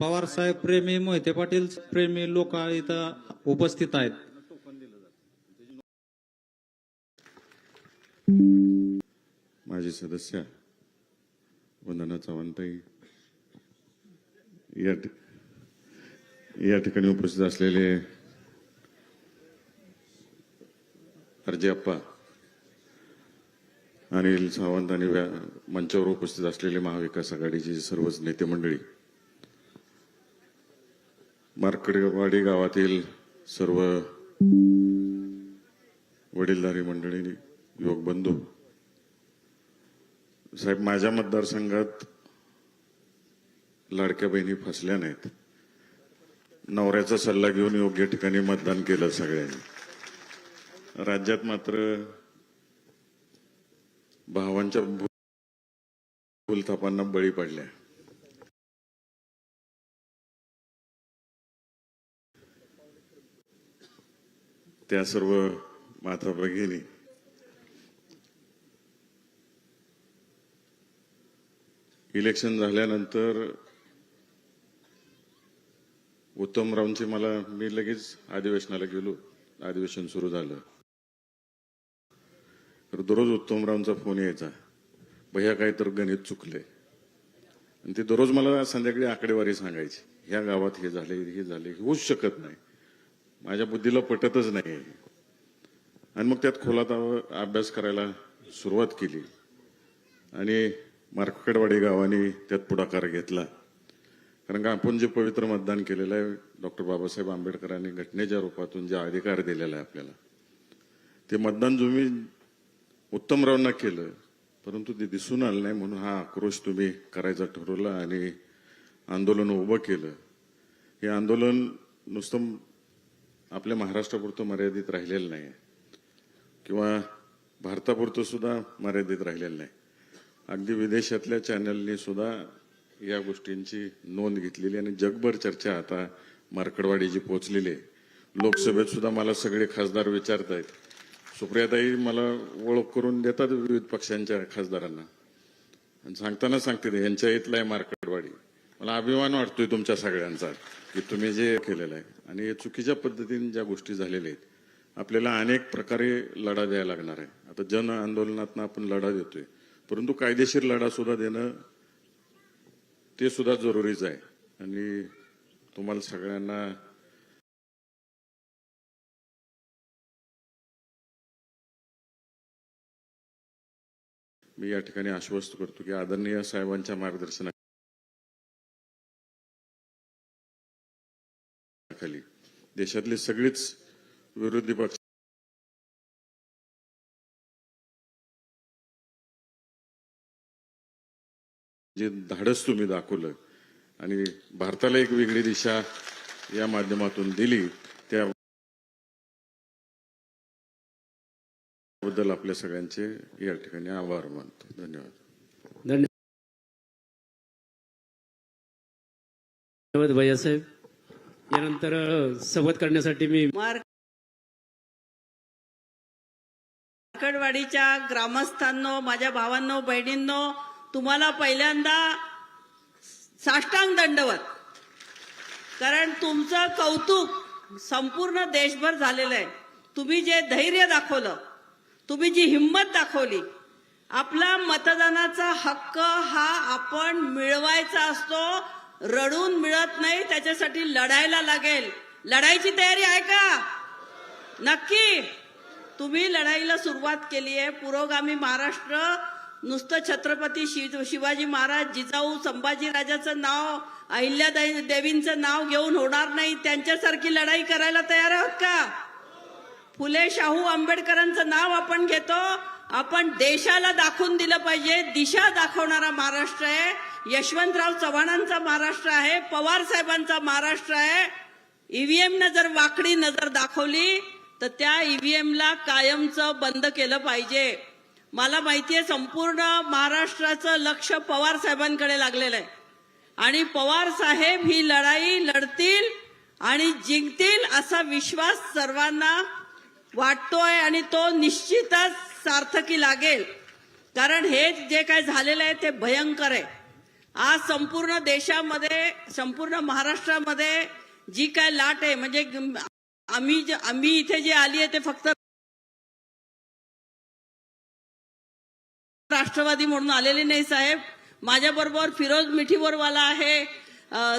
पवार साहेब प्रेमी मोहिते पाटील प्रेमी लोक इथं उपस्थित आहेत. माझी सदस्य वंदना चव्हाणताई या या ठिकाणी उपस्थित असलेले अर्जप्पा अनिल सावंत आणि व्या- मंचावर उपस्थित असलेले महाविकास आघाडीचे सर्वच नेते मंडळी मार्कडवाडी गावातील सर्व वडीलधारी मंडळी युवक बंधू साहेब माझ्या मतदारसंघात लाडक्या बहिणी फसल्या नाहीत. नवऱ्याचा सल्ला घेऊन योग्य ठिकाणी मतदान केलं सगळ्यांनी. राज्यात मात्र भावांच्या भूलथापांना बळी पडल्या. त्या सर्व माता भगिनी इलेक्शन झाल्यानंतर उत्तमरावचे मला मी लगेच अधिवेशनाला गेलो. अधिवेशन सुरू झालं. तर दररोज उत्तमरावचा फोन यायचा. भैया काय तर गणित चुकले. आणि ते दररोज मला संध्याकाळी आकडेवारी सांगायची. ह्या गावात हे झाले हे झाले होऊच शकत नाही. माझ्या बुद्धीला पटतच नाही. आणि मग त्यात खोलात अभ्यास करायला सुरुवात केली. आणि मार्कडवाडी गावाने त्यात पुढाकार घेतला. कारण का आपण जे पवित्र मतदान केलेलं आहे डॉक्टर बाबासाहेब आंबेडकरांनी घटनेच्या रूपातून जे अधिकार दिलेला आहे आपल्याला ते मतदान तुम्ही उत्तमरावांना केलं परंतु ते दिसून आलं नाही म्हणून हा आक्रोश तुम्ही करायचा ठरवला आणि आंदोलन उभं केलं. हे आंदोलन नुसतं आपल्या महाराष्ट्रापुरतं मर्यादित राहिलेलं नाही. किंवा भारतापुरतं सुद्धा मर्यादित राहिलेलं नाही. अगदी विदेशातल्या चॅनलनी सुद्धा या गोष्टींची नोंद घेतलेली आणि जगभर चर्चा आता मार्कडवाडीची पोहोचलेली आहे. लोकसभेत सुद्धा मला सगळे खासदार विचारत आहेत. सुप्रियाताई मला ओळख करून देतात विविध पक्षांच्या खासदारांना. आणि सांगताना सांगते यांच्या इथला आहे मार्कडवाडी. मला अभिमान वाटतोय तुमच्या सगळ्यांचा की तुम्ही जे केलेलं आहे. आणि चुकीच्या पद्धतीने ज्या गोष्टी झालेल्या आहेत आपल्याला अनेक प्रकारे लढा द्यायला लागणार आहे. आता जन आंदोलनातनं आपण लढा देतोय. परंतु कायदेशीर लढा सुद्धा देणं ते सुद्धा जरुरीच आहे. आणि तुम्हाला सगळ्यांना मी या ठिकाणी आश्वस्त करतो की आदरणीय साहेबांच्या मार्गदर्शनाखाली देशातले सगळेच विरोधी पक्ष जे धाडस तुम्ही दाखवलं आणि भारताला एक वेगळी दिशा या माध्यमातून दिली त्या बद्दल आपल्या सगळ्यांचे या ठिकाणी आभार मानतो. धन्यवाद. धन्यवाद. भैयासाहेब यानंतर संवाद करण्यासाठी मी मार्कडवाडीच्या ग्रामस्थांनो माझ्या भावांनो बहिणींनो तुम्हाला पहिल्यांदा साष्टांग दंडवत. कारण तुमचं कौतुक संपूर्ण देशभर झालेलं आहे. तुम्ही जे धैर्य दाखवलं तुम्ही जी हिंमत दाखवली आपला मतदानाचा हक्क हा आपण मिळवायचा असतो रडून मिळत नाही त्याच्यासाठी लढायला लागेल. लढाईची तयारी आहे का? नक्की. तुम्ही लढाईला सुरुवात केली आहे. पुरोगामी महाराष्ट्र नुसतं छत्रपती शि- शिवाजी महाराज जिजाऊ संभाजीराजाचं नाव अहिल्या देवींचं नाव घेऊन होणार नाही. त्यांच्यासारखी लढाई करायला तयार आहोत का? फुले शाहू आंबेडकरांचं नाव आपण घेतो. आपण देशाला दाखवून दिलं पाहिजे. दिशा दाखवणारा महाराष्ट्र आहे. यशवंतराव चव्हाणांचा महाराष्ट्र आहे पवार साहेबांचा महाराष्ट्र आहे. ईव्हीएमनं जर वाकडी नजर दाखवली तर त्या ईव्हीएमला कायमचं बंद केलं पाहिजे. मला माहिती आहे संपूर्ण महाराष्ट्राचं लक्ष पवार साहेबांकडे लागलेलं आहे. आणि पवार साहेब ही लढाई लढतील आणि जिंकतील असा विश्वास सर्वांना वाटतोय आणि तो निश्चितच सार्थकी लागेल. कारण हे जे काय झालेलं आहे ते भयंकर आहे. आज संपूर्ण देशामध्ये संपूर्ण महाराष्ट्रामध्ये जी काय लाट आहे म्हणजे आम्ही जे- आम्ही इथे जे आली आहे ते फक्त राष्ट्रवादी म्हणून आलेले नाही साहेब. माझ्याबरोबर फिरोज मिठीवरवाला आहे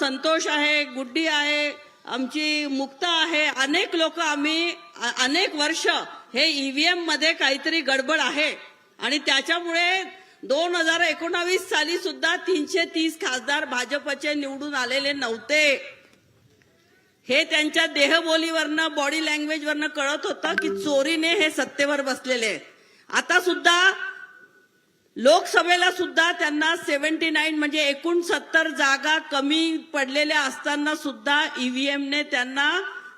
संतोष आहे गुड्डी आहे आमची मुक्ता आहे. अनेक लोक आम्ही अनेक वर्ष हे ईव्हीएममध्ये काहीतरी गडबड आहे. आणि त्याच्यामुळे दोन हजार एकोणावीस साली सुद्धा तीनशे तीस खासदार भाजपचे निवडून आलेले नव्हते. हे त्यांच्या देहबोलीवरनं बॉडी लँग्वेजवरनं कळत होतं की चोरीने हे सत्तेवर बसलेले. आता सुद्धा लोकसभेला सुद्धा त्यांना सेव्हन्टी नाईन म्हणजे एकूण सत्तर जागा कमी पडलेल्या असताना सुद्धा ईव्हीएमने त्यांना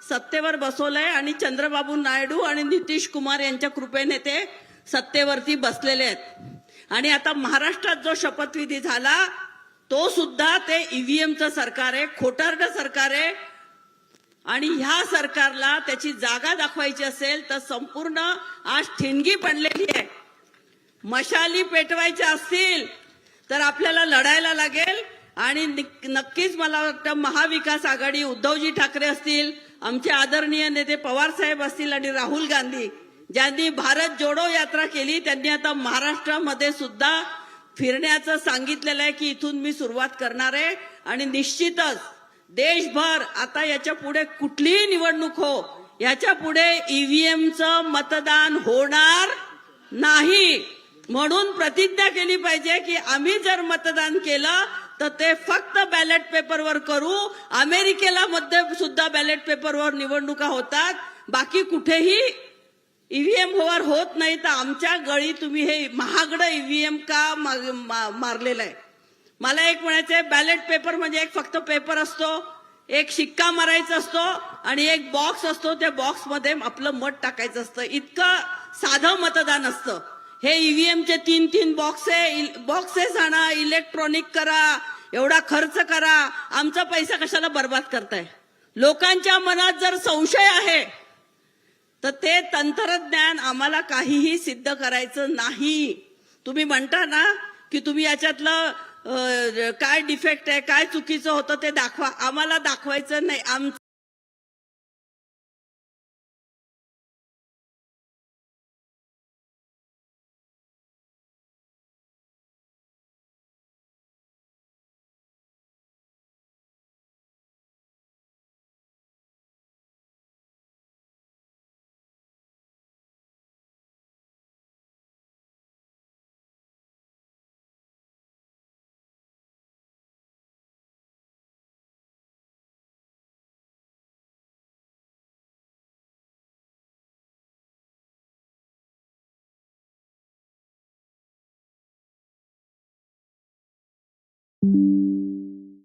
सत्तेवर बसवलंय आणि चंद्रबाबू नायडू आणि नितीश कुमार यांच्या कृपेने ते सत्तेवरती बसलेले आहेत. आणि आता महाराष्ट्रात जो शपथविधी झाला तो सुद्धा ते ईव्हीएमचं सरकार आहे खोटारडं सरकार आहे. आणि ह्या सरकारला त्याची जागा दाखवायची असेल तर संपूर्ण आज ठिणगी पडलेली आहे. मशाली पेटवायच्या असतील तर आपल्याला लढायला लागेल. आणि नक्कीच मला वाटतं महाविकास आघाडी उद्धवजी ठाकरे असतील आमचे आदरणीय नेते पवार साहेब असतील आणि राहुल गांधी ज्यांनी भारत जोडो यात्रा केली त्यांनी आता महाराष्ट्रामध्ये सुद्धा फिरण्याचं सांगितलेलं आहे की इथून मी सुरुवात करणार आहे. आणि निश्चितच देशभर आता याच्यापुढे कुठलीही निवडणूक हो याच्यापुढे ईव्हीएमचं मतदान होणार नाही. म्हणून प्रतिज्ञा केली पाहिजे की आम्ही जर मतदान केलं तर ते फक्त बॅलेट पेपरवर करू. अमेरिकेला मध्ये सुद्धा बॅलेट पेपरवर निवडणुका होतात. बाकी कुठेही ईव्हीएम वर होत नाही तर आमच्या गळी तुम्ही हे महागडं ईव्हीएम का मा- मा- मारलेलं आहे मला एक म्हणायचंय बॅलेट पेपर म्हणजे एक फक्त पेपर असतो एक शिक्का मारायचा असतो आणि एक बॉक्स असतो. त्या बॉक्समध्ये आपलं मत टाकायचं असतं. इतकं साधं मतदान असतं. हे ईव्हीएमचे तीन तीन बॉक्स बॉक्सेस आणा इलेक्ट्रॉनिक करा. एवढा खर्च करा. आमचा पैसा कशाला बर्बाद करताय? लोकांच्या मनात जर संशय आहे तर ते तंत्रज्ञान आम्हाला काहीही सिद्ध करायचं नाही. तुम्ही म्हणता ना की तुम्ही याच्यातलं काय डिफेक्ट आहे काय चुकीचं होतं ते दाखवा. आम्हाला दाखवायचं नाही. आम you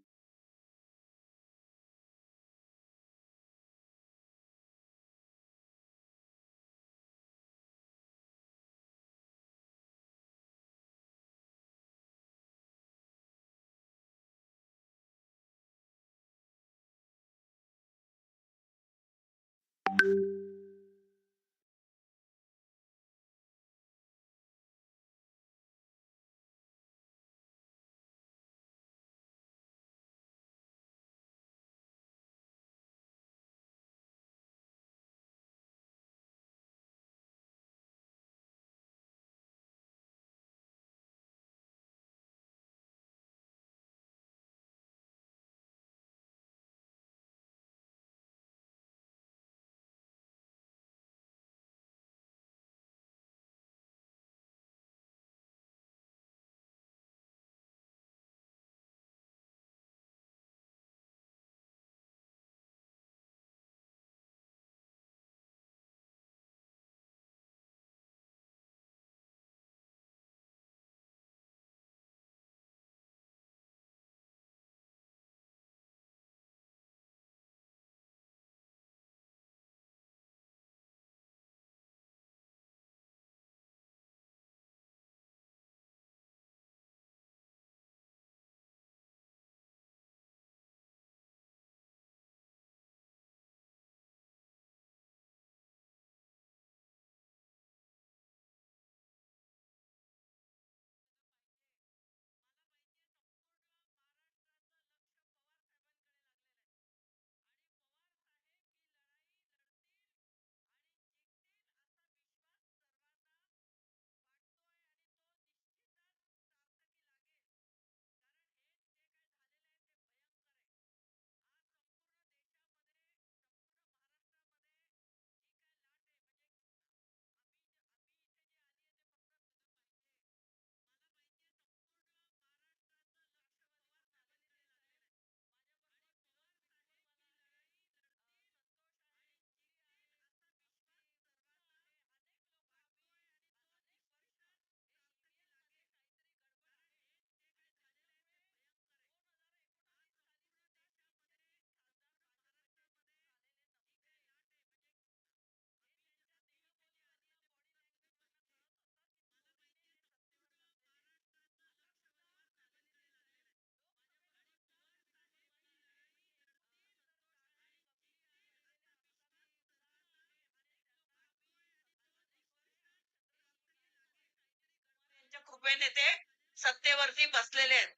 त्यांच्या ते सत्तेवरती बसलेले आहेत.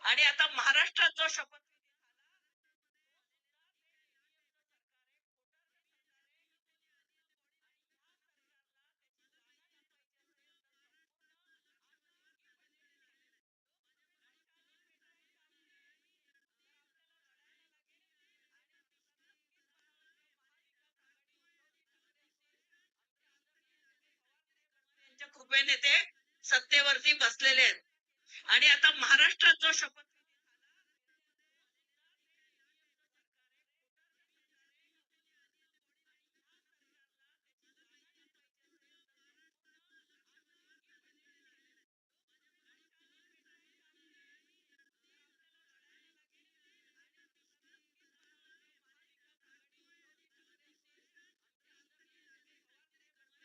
आणि आता महाराष्ट्रात जो शपथ कृपेने ते सत्तेवरती बसलेले आहेत. आणि आता महाराष्ट्रात जो शपथ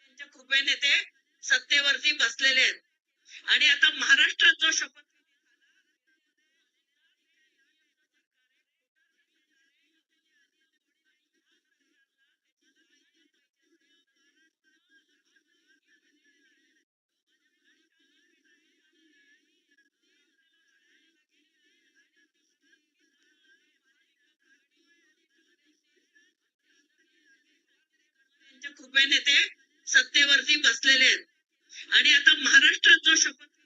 त्यांच्या कृपेने ते सत्तेवरती बसलेले आहेत आणि आता महाराष्ट्रात जो शपथ त्यांच्या कृपेने ते सत्तेवरती बसलेले आहेत आणि आता महाराष्ट्रात जो शपथ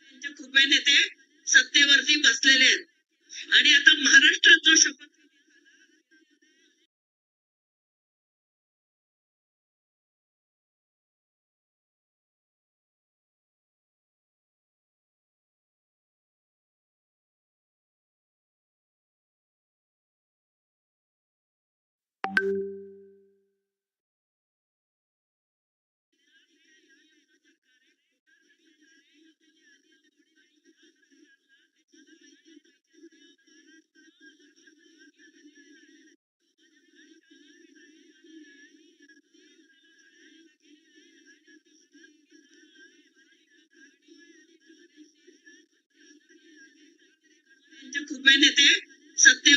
त्यांच्या कृपेने ते सत्तेवरती बसलेले आहेत आणि आता महाराष्ट्रात जो शपथ त्यांच्या कृपेने सत्य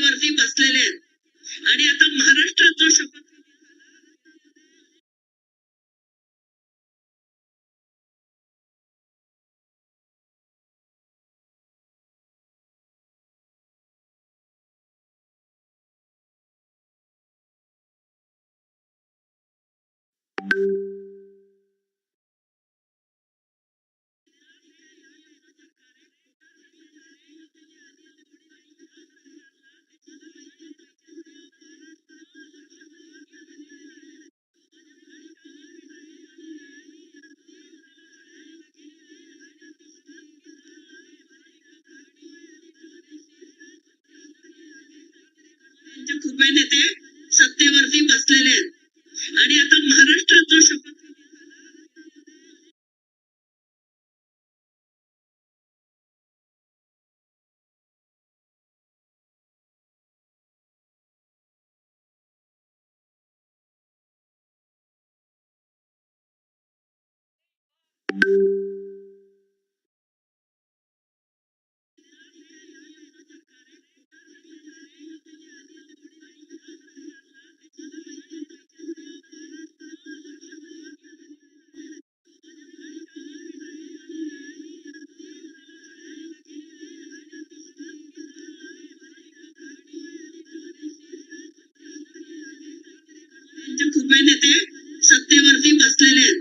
त्यांच्या नेते सत्तेवरती बसलेले आहेत आणि आता महाराष्ट्रात जो शपथ you. कृपेने ते सत्तेवरती बसलेले आहेत.